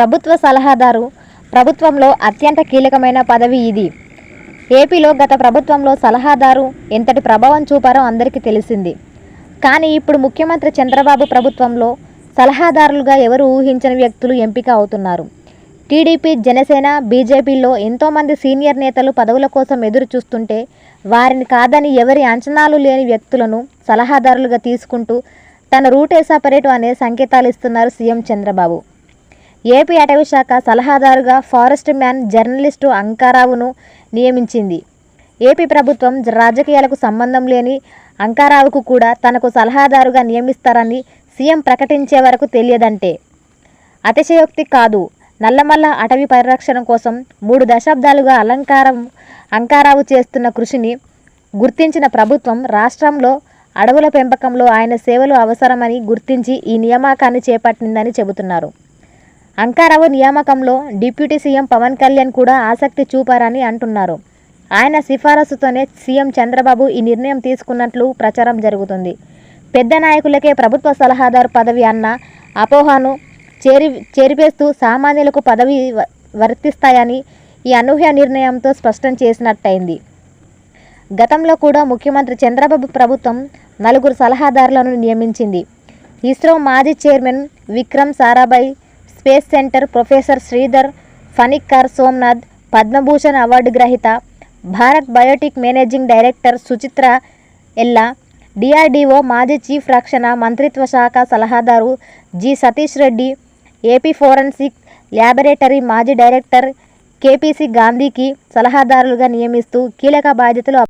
ప్రభుత్వ సలహాదారు. ప్రభుత్వంలో అత్యంత కీలకమైన పదవి ఇది. ఏపీలో గత ప్రభుత్వంలో సలహాదారు ఎంతటి ప్రభావం చూపారో అందరికీ తెలిసింది. కానీ ఇప్పుడు ముఖ్యమంత్రి చంద్రబాబు ప్రభుత్వంలో సలహాదారులుగా ఎవరు ఊహించని వ్యక్తులు ఎంపిక అవుతున్నారు. టీడీపీ జనసేన బీజేపీలో ఎంతోమంది సీనియర్ నేతలు పదవుల కోసం ఎదురు చూస్తుంటే వారిని కాదని ఎవరి అంచనాలు లేని వ్యక్తులను సలహాదారులుగా తీసుకుంటూ తన రూటే సపరేటు అనే సంకేతాలు ఇస్తున్నారు సీఎం చంద్రబాబు. ఏపీ అటవీ శాఖ సలహాదారుగా ఫారెస్ట్ మ్యాన్ జర్నలిస్టు అంకారావును నియమించింది. ఏపీ ప్రభుత్వం రాజకీయాలకు సంబంధం లేని అంకారావుకు కూడా తనకు సలహాదారుగా నియమిస్తారని సీఎం ప్రకటించే వరకు తెలియదంటే. అతిశయోక్తి కాదు. నల్లమల్ల అటవీ పరిరక్షణ కోసం మూడు దశాబ్దాలుగా అలంకారం అంకారావు చేస్తున్న కృషిని గుర్తించిన ప్రభుత్వం రాష్ట్రంలో అడవుల పెంపకంలో ఆయన సేవలు అవసరమని గుర్తించి ఈ నియామకాన్ని చేపట్టిందని చెబుతున్నారు. అంకారావు నియామకంలో డిప్యూటీ సీఎం పవన్ కళ్యాణ్ కూడా ఆసక్తి చూపారని అంటున్నారు. ఆయన సిఫారసుతోనే సీఎం చంద్రబాబు ఈ నిర్ణయం తీసుకున్నట్లు ప్రచారం జరుగుతుంది. పెద్ద నాయకులకే ప్రభుత్వ సలహాదారు పదవి అన్న అపోహను చేరి చేరిపేస్తూ సామాన్యులకు పదవి వ- వర్తిస్తాయని ఈ అనూహ్య నిర్ణయంతో స్పష్టం చేసినట్టయింది. గతంలో కూడా ముఖ్యమంత్రి చంద్రబాబు ప్రభుత్వం నలుగురు సలహాదారులను నియమించింది. ఇస్రో మాజీ chairman Vikram Sarabhai space centre professor Sridhar Panicker Somnath Padma Bhushan award గ్రహీత Bharat Biotech managing director Suchitra Ella DRDO మాజీ చీఫ్ రక్షణ మంత్రిత్వ శాఖ సలహాదారు G Satish Reddy AP forensic laboratory మాజీ డైరెక్టర్ కేపీసీ గాంధీకి సలహాదారులుగా నియమిస్తూ కీలక బాధ్యతలు